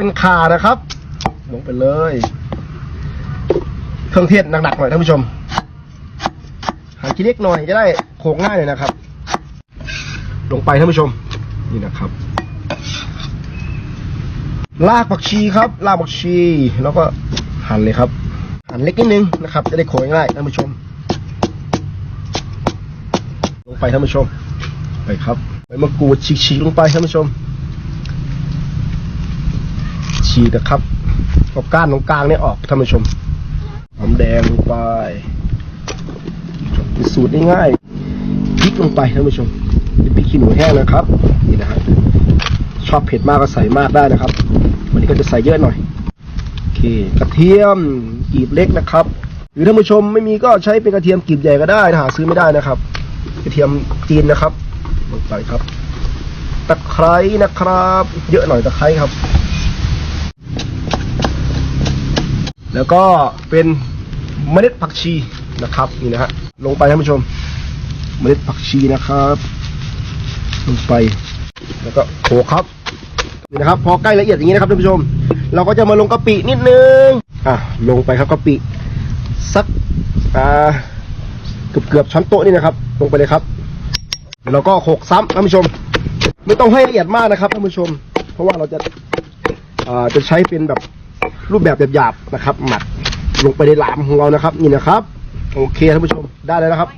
เป็นขานะครับ ลงไปเลย เครื่องเทศหนักๆหน่อยท่านผู้ชม หาชิ้นเล็กหน่อยจะได้โขกง่ายหน่อยนะครับ ลงไปท่านผู้ชม นี่นะครับลากผักชีครับลากผักชี แล้วก็หั่นเลยครับ หั่นเล็กนิดนึงนะครับ จะได้โขกง่ายท่านผู้ชม ลงไปท่านผู้ชม ไปครับใบมะกรูดฉีกๆลงไปท่านผู้ชมีนะครับเอาก้านตรงกลางเนี่ยออกท่านผู้ชมหอมแดงลงไปเป็นสูตรง่ายๆพริกลงไปท่านผู้ชมเป็นพริกขี้หนูแห้งนะครับ นี่นะฮะชอบเผ็ดมากก็ใส่มากได้นะครับ วันนี้ก็จะใส่เยอะหน่อยโอเคกระเทียมกรีบเล็กนะครับ หรือท่านผู้ชมไม่มีก็ใช้เป็นกระเทียมกรีบใหญ่ก็ได้นะหาซื้อไม่ได้นะครับ กระเทียมจีนนะครับลงไปครับ ตะไคร้นะครับ เยอะหน่อยตะไคร้ครับ แล้วก็เป็นเมล็ดผักชีนะครับนี่นะฮะลงไปท่านผู้ชม เมล็ดผักชีนะครับ ลงไป แล้วก็โขลกครับนี่นะครับ พอใกล้ละเอียดอย่างนี้นะครับท่านผู้ชม เราก็จะมาลงกะปินิดนึงอะลงไปครับกะปิสักอ่าเกือบเกือบช้อนโต๊ะนี่นะครับ ลงไปเลยครับเดี๋ยวก็โขกซ้ำท่านผู้ชม ไม่ต้องให้ละเอียดมากนะครับท่านผู้ชม เพราะว่าเราจะอ่าจะใช้เป็นแบบ รูปแบบหยาบๆนะครับ หมักลงไปในหลามของเรานะครับ นี่นะครับ โอเคท่านผู้ชมได้แล้วนะครับ